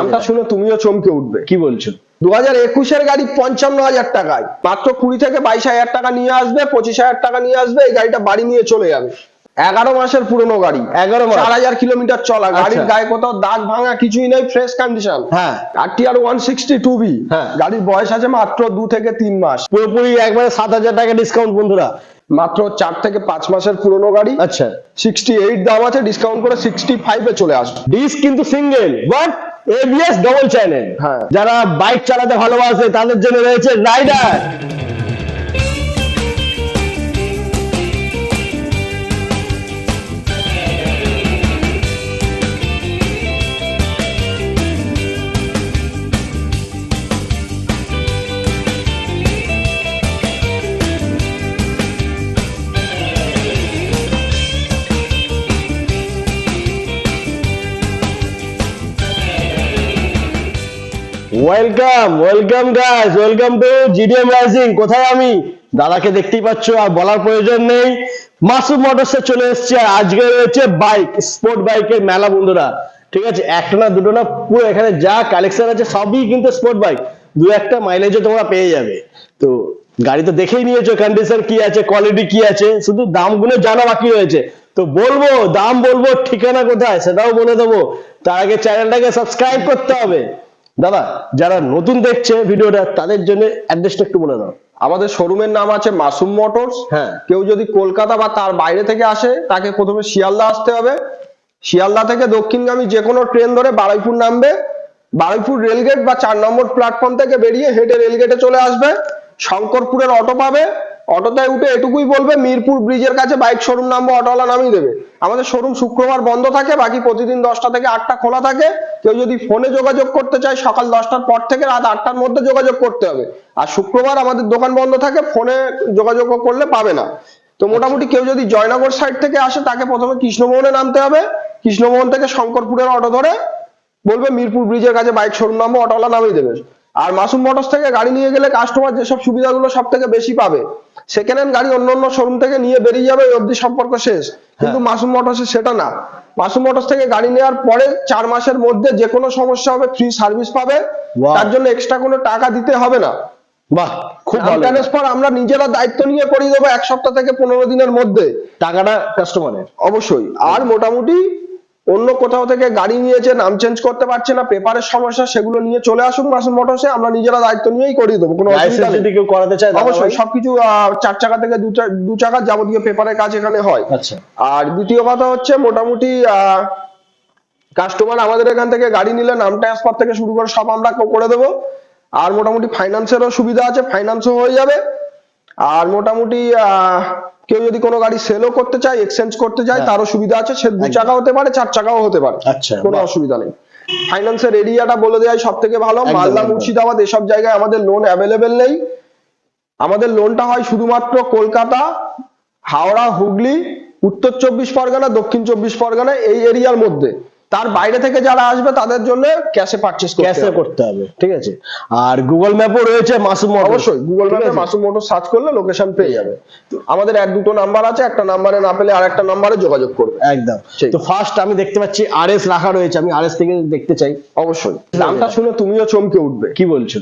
দামটা শুনে তুমিও চমকে উঠবে। কি বলছো দু হাজার একুশের গাড়ি পঞ্চান্ন হাজার টাকায়। মাত্র কুড়ি থেকে বাইশ হাজার টাকা নিয়ে আসবে পঁচিশ হাজার টাকা নিয়ে আসবে এই গাড়িটা বাড়ি নিয়ে চলে যাবে। এগারো মাসের পুরনো গাড়ি। 11 মাস? চার হাজার কিলোমিটার চলা। গাড়ির আচ্ছা। গায়ে কোথাও দাগ ভাঙা কিছুই নেই ফ্রেশ কন্ডিশন হ্যাঁ। আর TR one sixty two B. গাড়ির বয়স আছে মাত্র দু থেকে তিন মাস। পুরোপুরি একবারে সাত হাজার টাকা ডিসকাউন্ট বন্ধুরা। মাত্র চার থেকে পাঁচ মাসের পুরনো গাড়ি। আচ্ছা। সিক্সটি এইট দাম আছে ডিসকাউন্ট করে সিক্সটি ফাইভে চলে আসবে। ডিস্ক কিন্তু single but ABS double channel. যারা বাইক চালাতে ভালোবাসে তাদের জন্য রয়েছে rider welcome welcome guys welcome to GDM rising কোথায় আমি? দাদাকে দেখতেই পাচ্ছ, আর বলার প্রয়োজন নেই। মাসুম মোটরসে চলে এসেছে, আর আজকে রয়েছে বাইক স্পোর্ট বাইকের মেলা বন্ধুরা। ঠিক আছে, একটা না, দুটো না, পুরো এখানে যা কালেকশন আছে, সবই কিন্তু স্পোর্ট বাইক দু একটা মাইলেজও তোমরা পেয়ে যাবে। তো গাড়ি তো দেখেই নিয়েছো কন্ডিশন কি আছে কোয়ালিটি কি আছে, শুধু দামগুলো জানা বাকি রয়েছে। তো বলব, দাম বলব ঠিকানা কোথায়, সেটাও বলে দেবো। তার আগে চ্যানেলটাকে সাবস্ক্রাইব করতে হবে। দাদা যারা নতুন দেখছে ভিডিওটা তাদের জন্য অ্যাড্রেসটা একটু বলে দাও। আমাদের শোরুমের নাম আছে মাসুম মোটরস। হ্যাঁ। কেউ যদি কলকাতা বা তার বাইরে থেকে আসে তাকে প্রথমে শিয়ালদা আসতে হবে। শিয়ালদা থেকে দক্ষিণগামী যে কোনো ট্রেন ধরে বারুইপুর নামবে। বারুইপুর রেলগেট বা চার নম্বর প্ল্যাটফর্ম থেকে বেরিয়ে হেঁটে রেলগেটে চলে আসবে। শঙ্করপুরের অটো পাবে। অটোতে উঠে এটুকুই বলবে, মিরপুর ব্রিজের কাছে বাইক শোরুম নামবো, অটোওয়ালা নামিয়ে দেবে। আমাদের শোরুম শুক্রবার বন্ধ থাকে, বাকি প্রতিদিন দশটা থেকে আটটা খোলা থাকে। কেউ যদি ফোনে যোগাযোগ করতে চায়, সকাল দশটার পর থেকে রাত আটটার মধ্যে যোগাযোগ করতে হবে। আর শুক্রবার আমাদের দোকান বন্ধ থাকে ফোনে যোগাযোগ করলে পাবে না। তো মোটামুটি কেউ যদি জয়নগর সাইড থেকে আসে, তাকে প্রথমে কৃষ্ণমোহনে নামতে হবে। কৃষ্ণমোহন থেকে শঙ্করপুরের অটো ধরে বলবে, মিরপুর ব্রিজের কাছে বাইক শোরুম নামবো, অটোওয়ালা নামিয়ে দেবে। আর মাসুম মোটরস থেকে গাড়ি নিয়ে গেলে কাস্টমার যেসব সুবিধাগুলো সব থেকে বেশি পাবে সেকেন্ড হ্যান্ড গাড়ি অন্য অন্য শোরুম থেকে নিয়ে বেরিয়ে যাবে এই অবধি সম্পর্ক শেষ। কিন্তু মাসুম মোটরসে সেটা না। মাসুম মোটরস থেকে গাড়ি নেওয়ার পরে চার মাসের মধ্যে যে কোনো সমস্যা হবে ফ্রি সার্ভিস পাবে। তার জন্য এক্সট্রা কোনো টাকা দিতে হবে না। বাহ খুব ভালো। ট্রান্সফার আমরা নিজেরা দায়িত্ব নিয়ে করিয়ে দেবো এক সপ্তাহ থেকে পনেরো দিনের মধ্যে। টাকাটা কাস্টমারের অবশ্যই। আর মোটামুটি অন্য কোথাও থেকে গাড়ি নিয়েছে নাম চেঞ্জ করতে পারছে না পেপারের সমস্যা সেগুলো নিয়ে চলে আসুন মাসুম মোটরসে আমরা নিজেরা দায়িত্ব নিয়েই করিয়ে দেবো কোনো অসুবিধা যদি কেউ করাতে চায় অবশ্যই? সবকিছু চার চাকা থেকে দু চাকার যাবতীয় পেপারের কাজ এখানে হয়। আচ্ছা। আর দ্বিতীয় কথা হচ্ছে মোটামুটি কাস্টমার আমাদের এখান থেকে গাড়ি নিলে নাম ট্রান্সফার থেকে শুরু করে সব আমরা করে দেবো। আর মোটামুটি ফাইন্যান্সেরও সুবিধা আছে ফাইন্যান্সও হয়ে যাবে। আর মোটামুটি কেউ যদি কোনো গাড়ি সেলও করতে চায় এক্সচেঞ্জ করতে চায় হ্যাঁ। তারও সুবিধা আছে। সে দু। চাকা হতে পারে চার চাকাও হতে পারে। আচ্ছা, কোনো অসুবিধা নেই। ফাইন্যান্সের এরিয়াটা বলে দেওয়াই সব থেকে ভালো মালদা মুর্শিদাবাদ এসব জায়গায় আমাদের লোন অ্যাভেলেবেল নেই। আমাদের লোনটা হয় শুধুমাত্র কলকাতা হাওড়া হুগলি উত্তর চব্বিশ পরগনা দক্ষিণ চব্বিশ পরগনা এই এরিয়ার মধ্যে। তার বাইরে থেকে যারা আসবে তাদের জন্য ক্যাশে পারচেস করতে ক্যাশে করতে হবে ঠিক আছে? আর গুগল ম্যাপও রয়েছে মাসুম মোটর অবশ্যই গুগল ম্যাপে মাসুম মোটর সার্চ করলে লোকেশন পেয়ে যাবে। আমাদের এক দুটো নাম্বার আছে একটা নাম্বারে না পেলে আর একটা নাম্বারে যোগাযোগ করবে। একদম। তো ফার্স্ট আমি দেখতে পাচ্ছি আরএস রাখা রয়েছে আমি আরএস থেকে দেখতে চাই। অবশ্যই। নামটা শুনে তুমিও চমকে উঠবে। কি বলছো?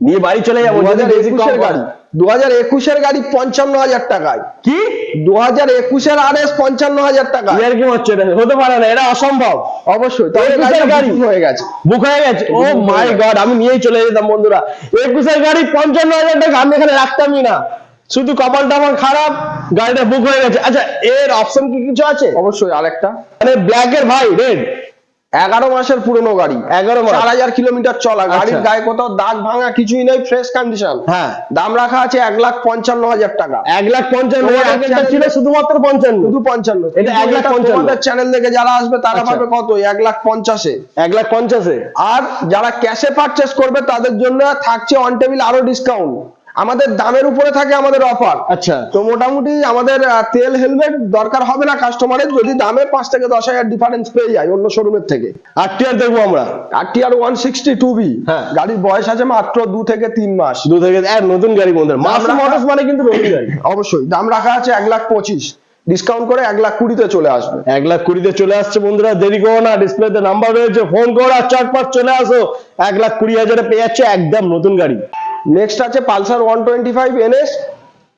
নিয়ে বাড়ি চলে যাব দু হাজার একুশের গাড়ি দু হাজার একুশের গাড়ি পঞ্চান্ন হাজার টাকায়। কি? দু হাজার একুশের আর এস পঞ্চান্ন হাজার টাকা ইয়ার কি হচ্ছে হতে পারে না এটা অসম্ভব। অবশ্যই তবে গাড়ি? হয়ে গেছে। বুক হয়ে গেছে। ও মাই। গড আমি নিয়েই চলে যেতাম বন্ধুরা। একুশের গাড়ি পঞ্চান্ন হাজার টাকা আমি এখানে রাখতামই না। শুধু কপালটা আমার খারাপ গাড়িটা বুক হয়ে গেছে। আচ্ছা এর অপশন কি কিছু আছে? অবশ্যই আরেকটা। মানে ব্ল্যাক এর ভাই রেড এগারো মাসের পুরনো গাড়ি। এগারো মাস। চার হাজার কিলোমিটার চলা। গাড়ির আচ্ছা। গায়ে কোথাও দাগ ভাঙা কিছুই নেই ফ্রেশ কন্ডিশন হ্যাঁ। দাম রাখা আছে এক লাখ পঞ্চান্ন হাজার টাকা। এক লাখ পঞ্চান্ন ছিল শুধুমাত্র পঞ্চান্ন। শুধু পঞ্চান্ন। এটা এক লাখ পঞ্চান্ন। চ্যানেল থেকে যারা আসবে তারা আচ্ছা। পাবে কত? এক লাখ পঞ্চাশে। এক লাখ পঞ্চাশে। আর যারা ক্যাশে পারচেস করবে তাদের জন্য থাকছে অন টেবিল আরও ডিসকাউন্ট আমাদের দামের উপরে থাকে আমাদের অফার আচ্ছা। তো মোটামুটি আমাদের তেল হেলমেট দরকার হবে না কাস্টমারের যদি দামে পাঁচ থেকে দশ হাজার ডিফারেন্স পেয়ে যায় অন্য শোরুমের থেকে। আর টিয়ার দেখব আমরা? আর TR one sixty two B হ্যাঁ। গাড়ির বয়স আছে মাত্র দু থেকে তিন মাস। দু থেকে এক নতুন গাড়ি বন্ধুরা মাস মোটরস মানে কিন্তু নতুন গাড়ি। অবশ্যই দাম রাখা আছে এক লাখ পঁচিশ। ডিসকাউন্ট করে এক লাখ কুড়িতে চলে আসবে। এক লাখ কুড়িতে চলে আসছে বন্ধুরা দেরি করো না ডিসপ্লেতে নাম্বার রয়েছে ফোন করো আর চটপট চলে আসো। এক লাখ কুড়ি হাজারে পেয়ে যাচ্ছে একদম নতুন গাড়ি। নেক্সট আছে Pulsar one twenty five NS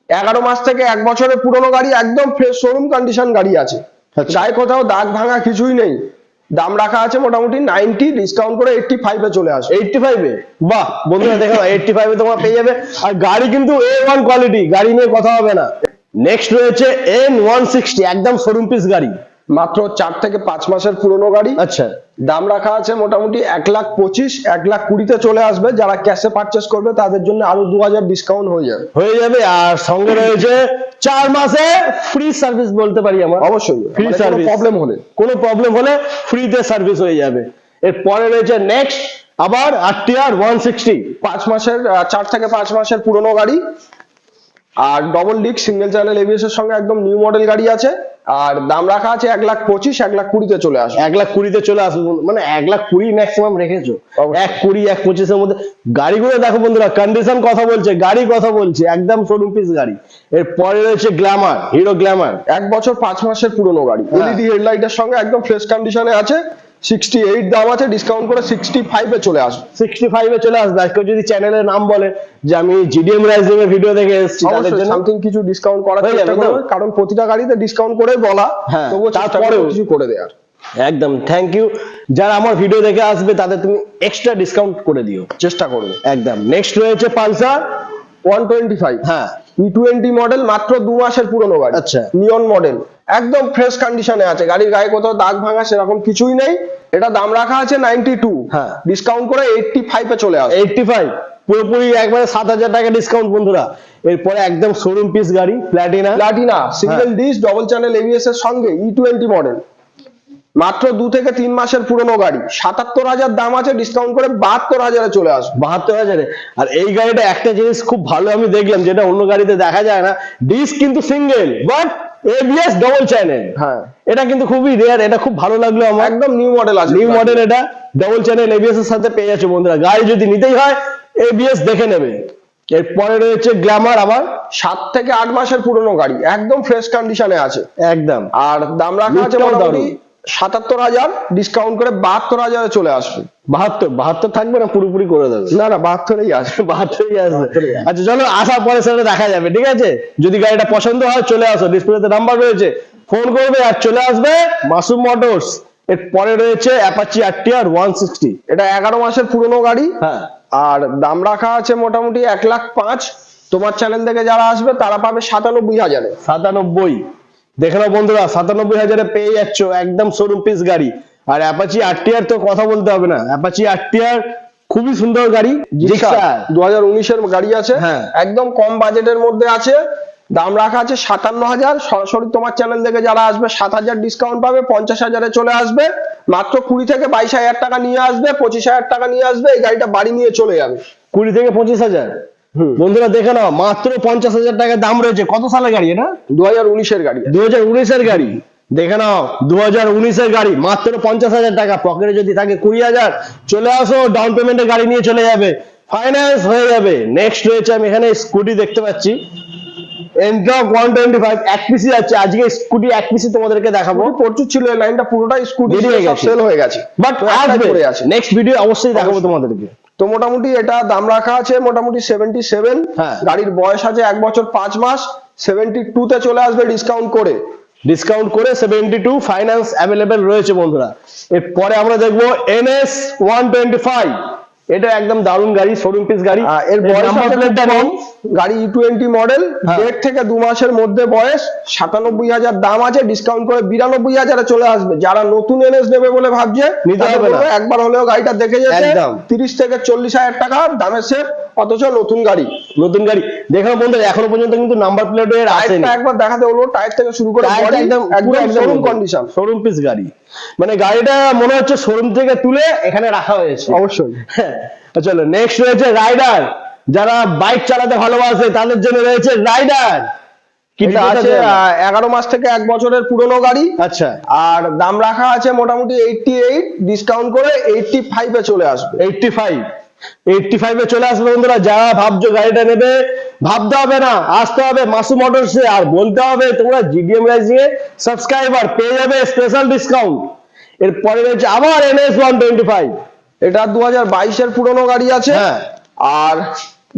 এগারো মাস থেকে এক বছরের পুরনো গাড়ি একদম ফ্রেশ শোরুম কন্ডিশন গাড়ি আছে। আচ্ছা। গায়ে কোথাও দাগ ভাঙা কিছুই নেই। দাম রাখা আছে মোটামুটি নাইনটি ডিসকাউন্ট করে এইটটি ফাইভে চলে আসবে। এইটটি ফাইভে বাহ বন্ধুরা দেখো এইটটি ফাইভে তোমরা পেয়ে যাবে। আর গাড়ি কিন্তু এ ওয়ান কোয়ালিটি গাড়ি নিয়ে কথা হবে না। নেক্সট রয়েছে এন ওয়ান সিক্সটি একদম শোরুম পিস গাড়ি। মাত্র চার থেকে পাঁচ মাসের পুরনো গাড়ি। আচ্ছা। দাম রাখা আছে মোটামুটি এক লাখ পঁচিশ এক লাখ কুড়িতে চলে আসবে। যারা ক্যাশে পারচেস করবে তাদের জন্য আরও দু হাজার ডিসকাউন্ট হয়ে যাবে। হয়ে যাবে। আর সঙ্গে রয়েছে চার মাসে ফ্রি সার্ভিস বলতে পারি আমার। অবশ্যই। ফ্রি সার্ভিস প্রবলেম হলে। কোনো প্রবলেম হলে ফ্রিতে সার্ভিস হয়ে যাবে। এরপরে রয়েছে নেক্সট আবার আরটিআর ওয়ান সিক্সটি পাঁচ মাসের চার থেকে পাঁচ মাসের পুরনো গাড়ি। আর double disc single channel ABS এর সঙ্গে একদম নিউ মডেল গাড়ি আছে। আর দাম রাখা আছে এক লাখ পঁচিশ এক লাখ কুড়িতে চলে আসবে। এক লাখ কুড়িতে চলে আসবে মানে এক লাখ কুড়ি ম্যাক্সিমাম রেখেছো। এক কুড়ি এক পঁচিশের মধ্যে গাড়িগুলো দেখো বন্ধুরা কন্ডিশন কথা বলছে গাড়ি কথা বলছে একদম শোরুম পিস গাড়ি। এর পরে রয়েছে গ্ল্যামার হিরো গ্ল্যামার এক বছর পাঁচ মাসের পুরনো গাড়ি। হ্যাঁ। এলইডি হেডলাইটের সঙ্গে একদম ফ্রেশ কন্ডিশনে আছে। সিক্সটি এইট দাম আছে ডিসকাউন্ট করে সিক্সটি ফাইভে চলে আসবে। সিক্সটি ফাইভে চলে আসবে। আর কেউ যদি চ্যানেলের নাম বলে যে আমি জিডিএম রাইজিং এর ভিডিও দেখে এসেছি তাদের জন্য সামথিং কিছু ডিসকাউন্ট করার হয়ে যাবে? কারণ প্রতিটা গাড়িতে ডিসকাউন্ট করে বলা হ্যাঁ, তবুও তারপরেও- কিছু করে দেওয়ার। একদম থ্যাংক ইউ যারা আমার ভিডিও দেখে আসবে তাদের তুমি এক্সট্রা ডিসকাউন্ট করে দিও। চেষ্টা করবে। একদম নেক্সট রয়েছে পালসার। ওয়ান টোয়েন্টি ফাইভ হ্যাঁ ই টোয়েন্টি মডেল মাত্র দু মাসের পুরনো গাড়ি। আচ্ছা। নিয়ন মডেল একদম ফ্রেশ কন্ডিশনে আছে। গাড়ির গায়ে কোথাও দাগ ভাঙা সেরকম কিছুই নেই। এটা দাম রাখা আছে নাইনটি টু হ্যাঁ। ডিসকাউন্ট করে এইটটি ফাইভে চলে এইটটি ফাইভ পুরোপুরি একবারে সাত হাজার টাকা ডিসকাউন্ট বন্ধুরা। এরপরে একদম শোরুম পিস গাড়ি Platina Platina single. Disc double channel ABS এর সঙ্গে ই টোয়েন্টি মডেল মাত্র দু থেকে তিন মাসের পুরনো গাড়ি। সাতাত্তর হাজার দাম আছে ডিসকাউন্ট করে বাহাত্তর হাজারে চলে আসবে। বাহাত্তর হাজারে? আর এই গাড়িটা একটা জিনিস খুব ভালো আমি দেখলাম যেটা অন্য গাড়িতে দেখা যায় না। ডিস্ক কিন্তু single but ABS double channel হ্যাঁ। এটা কিন্তু খুবই রেয়ার এটা খুব ভালো লাগল আমার। একদম নিউ মডেল আছে। নিউ মডেল এটা ডবল চ্যানেল এবিএস এর সাথে পেয়ে যাচ্ছে বন্ধুরা। গাড়ি যদি নিতেই হয় এবিএস দেখে নেবে। এরপরে রয়েছে গ্ল্যামার আবার। সাত থেকে আট মাসের পুরনো গাড়ি একদম ফ্রেশ কন্ডিশনে আছে। একদম। আর দাম রাখা আছে মোটামুটি। সাতাত্তর হাজার ডিসকাউন্ট করে বাহাত্তর হাজারে চলে আসবে। বাহাত্তর বাহাত্তর থাকবে না পুরোপুরি করে দেবে? না না বাহাত্তরেই আসবে বাহাত্তরই আসবে। আচ্ছা চলো আসার পরে সেটা দেখা যাবে ঠিক আছে? যদি গাড়িটা পছন্দ হয় চলে আসো। ডিসপ্লেতে নাম্বার রয়েছে। ফোন করবে আর চলে আসবে মাসুম মোটরস। এর পরে রয়েছে অ্যাপাচি আরটিআর ওয়ান সিক্সটি। এটা এগারো মাসের পুরনো গাড়ি। হ্যাঁ। আর দাম রাখা আছে মোটামুটি এক লাখ পাঁচ। তোমার চ্যানেল থেকে যারা আসবে তারা পাবে সাতানব্বই হাজারে। সাতানব্বই। দেখে নাও বন্ধুরা সাতানব্বই হাজারে পেয়ে যাচ্ছ একদম শোরুম পিস গাড়ি। আর অ্যাপাচি আরটিআর তো কথা বলতে হবে না। অ্যাপাচি আরটিআর খুবই সুন্দর গাড়ি। দু হাজার উনিশের গাড়ি আছে। হ্যাঁ। একদম কম বাজেটের মধ্যে আছে। দাম রাখা আছে সাতান্ন হাজার। সরাসরি তোমার চ্যানেল থেকে যারা আসবে সাত হাজার ডিসকাউন্ট পাবে পঞ্চাশ হাজারে চলে আসবে। মাত্র কুড়ি থেকে বাইশ হাজার টাকা নিয়ে আসবে পঁচিশ হাজার টাকা নিয়ে আসবে এই গাড়িটা বাড়ি নিয়ে চলে যাবে। কুড়ি থেকে পঁচিশ হাজার। বন্ধুরা দেখে নাও মাত্র পঞ্চাশ হাজার টাকা দাম রয়েছে। কত সালের গাড়ি এটা? দু হাজার উনিশের গাড়ি। দু হাজার উনিশের গাড়ি। দেখে নাও দু হাজার উনিশের গাড়ি মাত্র পঞ্চাশ হাজার টাকা। পকেটে যদি থাকে কুড়ি হাজার চলে আসো ডাউন পেমেন্টের গাড়ি নিয়ে চলে যাবে। ফাইন্যান্স হয়ে যাবে। নেক্সট রয়েছে আমি এখানে স্কুটি দেখতে পাচ্ছি। এনট্রক ওয়ান টোয়েন্টি ফাইভ এক পিসি আছে আজকে স্কুটি এক পিসি তোমাদেরকে দেখাবো। প্রচুর ছিল এই লাইনটা পুরোটাই স্কুটি। সেল হয়ে গেছে। বাট আসবে। নেক্সট ভিডিও অবশ্যই দেখাবো তোমাদেরকে। তো মোটামুটি এটা দাম রাখা আছে মোটামুটি সেভেন্টি সেভেন হ্যাঁ। গাড়ির বয়স আছে এক বছর পাঁচ মাস সেভেন্টি টু তে চলে আসবে ডিসকাউন্ট করে। ডিসকাউন্ট করে সেভেন্টি টু ফাইন্যান্স অ্যাভেলেবেল রয়েছে বন্ধুরা। এরপরে আমরা দেখব এনএস ওয়ান টোয়েন্টি ফাইভ এটা একদম দারুণ গাড়ি শোরুম পিস গাড়ি এর বয়স। গাড়ি ই টোয়েন্টি মডেল। দেড় থেকে দু মাসের মধ্যে বয়স সাতানব্বই হাজার দাম আছে ডিসকাউন্ট করে বিরানব্বই হাজারে চলে আসবে যারা নতুন এনএস নেবে বলে ভাবছে নিতে হবে একবার হলেও গাড়িটা দেখে যেতে। তিরিশ থেকে চল্লিশ হাজার টাকা দামের সেট অথচ নতুন গাড়ি নতুন গাড়ি। দেখো বন্ধুরা এখনও পর্যন্ত কিন্তু নাম্বার প্লেট এর আসেনি। একবার দেখাতে বলব টায়ার থেকে শুরু করে body একদম একদম শোরুম কন্ডিশন শোরুম পিস গাড়ি। মানে গাড়িটা মনে হচ্ছে শোরুম থেকে তুলে এখানে রাখা হয়েছে। অবশ্যই। হ্যাঁ, চলো নেক্সট রয়েছে রাইডার যারা বাইক চালাতে ভালোবাসে তাদের জন্য রয়েছে রাইডার আছে? এগারো মাস থেকে এক বছরের পুরনো গাড়ি। আচ্ছা। আর দাম রাখা আছে মোটামুটি এইটটি এইট ডিসকাউন্ট করে এইটটি ফাইভে চলে আসবে। এইটটি ফাইভ এইটটি ফাইভে চলে আসবে বন্ধুরা যারা ভাবছ গাড়িটা নেবে ভাবতে হবে না আসতে হবে মাসু মোটরসে আর বলতে হবে তোমরা জিডিএম রাইজিং এ সাবস্ক্রাইবার পেয়ে যাবে স্পেশাল ডিসকাউন্ট এরপরে রয়েছে আবার এনএস ওয়ান টোয়েন্টি ফাইভ এটা দু হাজার বাইশের পুরনো গাড়ি আছে। হ্যাঁ। আর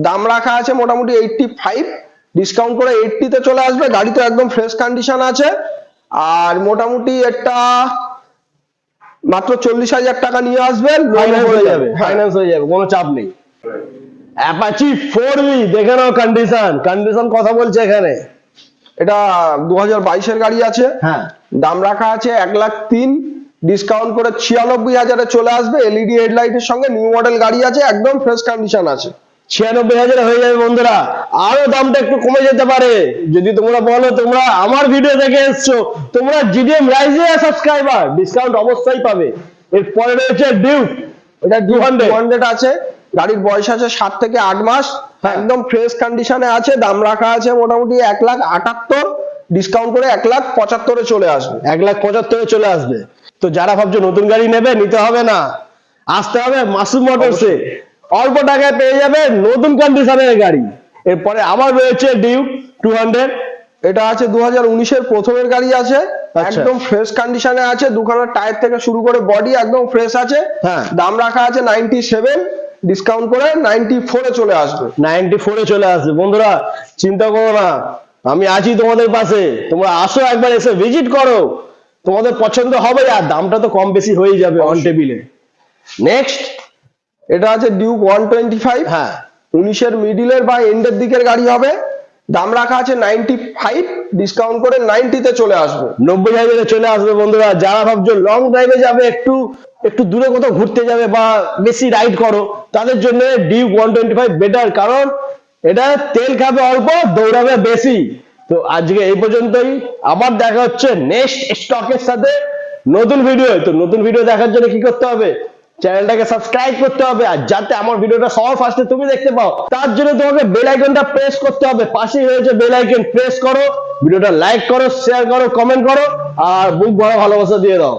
দাম রাখা আছে মোটামুটি এইটটি ফাইভ ডিসকাউন্ট করে এইটটিতে চলে আসবে। গাড়ি তো একদম ফ্রেশ কন্ডিশন আছে। আর মোটামুটি এটা মাত্র চল্লিশ হাজার টাকা নিয়ে আসবেন ফাইন্যান্স হয়ে যাবে। হ্যাঁ। ফাইন্যান্স হয়ে যাবে কোনো চাপ নেই। অ্যাপাচি ফোর বি দেখে নাও কন্ডিশন কন্ডিশন কথা বলছে এখানে। এটা দু হাজার বাইশের গাড়ি আছে। হ্যাঁ। দাম রাখা আছে এক লাখ তিন ডিসকাউন্ট করে ছিয়ানব্বই হাজারে চলে আসবে এলইডি হেডলাইটের সঙ্গে নিউ মডেল গাড়ি আছে একদম ফ্রেশ কন্ডিশন আছে। ছিয়ানব্বই হাজার হয়ে যাবে বন্ধুরা। আরও দামটা একটু কমে যেতে পারে। যদি তোমরা বলো তোমরা আমার ভিডিও দেখে এসছো তোমরা জিডিএম রাইজে সাবস্ক্রাইবার ডিসকাউন্ট অবশ্যই পাবে। এরপরে রয়েছে ডিউক এটা টু হান্ড্রেড হান্ড্রেড আছে। গাড়ির বয়স আছে সাত থেকে আট মাস। হ্যাঁ। একদম ফ্রেশ কন্ডিশনে আছে দাম রাখা আছে মোটামুটি এক লাখ আটাত্তর। ডিসকাউন্ট করে এক লাখ পঁচাত্তরে চলে আসবে। এক লাখ পঁচাত্তরে চলে আসবে। তো যারা ভাবছ নতুন গাড়ি নেবে নিতে হবে না। আসতে হবে মাসুম মোটরসে। অল্প টাকায় পেয়ে যাবে নতুন কন্ডিশনের গাড়ি। এরপরে আবার রয়েছে ডিউক টু হান্ড্রেড এটা আছে দু হাজার উনিশের প্রথমের গাড়ি আছে। আচ্ছা। একদম ফ্রেশ কন্ডিশনে আছে। দুখানা টায়ার থেকে শুরু করে বডি একদম ফ্রেশ আছে। হ্যাঁ। দাম রাখা আছে নাইনটি সেভেন ডিসকাউন্ট করে নাইনটি ফোরে চলে আসবে। নাইনটি ফোরে চলে আসবে। বন্ধুরা চিন্তা করো না। আমি আছি তোমাদের পাশে। তোমরা আসো একবার এসে ভিজিট করো। তোমাদের পছন্দ হবে আর দামটা তো কম বেশি হয়ে যাবে অন টেবিলে নেক্সট এটা আছে ডিউক ওয়ান টোয়েন্টি ফাইভ হ্যাঁ। উনিশের মিডিলের বা এন্ডের দিকের গাড়ি হবে। দাম রাখা আছে নাইনটি ফাইভ ডিসকাউন্ট করে নাইনটিতে চলে আসবে। নব্বই হাজারে চলে আসবে বন্ধুরা। যারা ভাবছ লং ড্রাইভে যাবে একটু একটু দূরে কোথাও ঘুরতে যাবে বা বেশি রাইড করো তাদের জন্য Duke one twenty five better কারণ এটা তেল খাবে অল্প দৌড়াবে বেশি। তো আজকে এই পর্যন্তই। আবার দেখা হচ্ছে নেক্সট স্টকের সাথে নতুন ভিডিও তো নতুন ভিডিও দেখার জন্য কি করতে হবে? চ্যানেলটাকে সাবস্ক্রাইব করতে হবে আর যাতে আমার ভিডিওটা সবার ফার্স্টে তুমি দেখতে পাও, তার জন্য তোমাকে বেল আইকনটা প্রেস করতে হবে। পাশে রয়েছে বেল আইকন প্রেস করো, ভিডিওটা লাইক করো শেয়ার করো কমেন্ট করো, আর বুক ভরা ভালোবাসা দিয়ে দাও।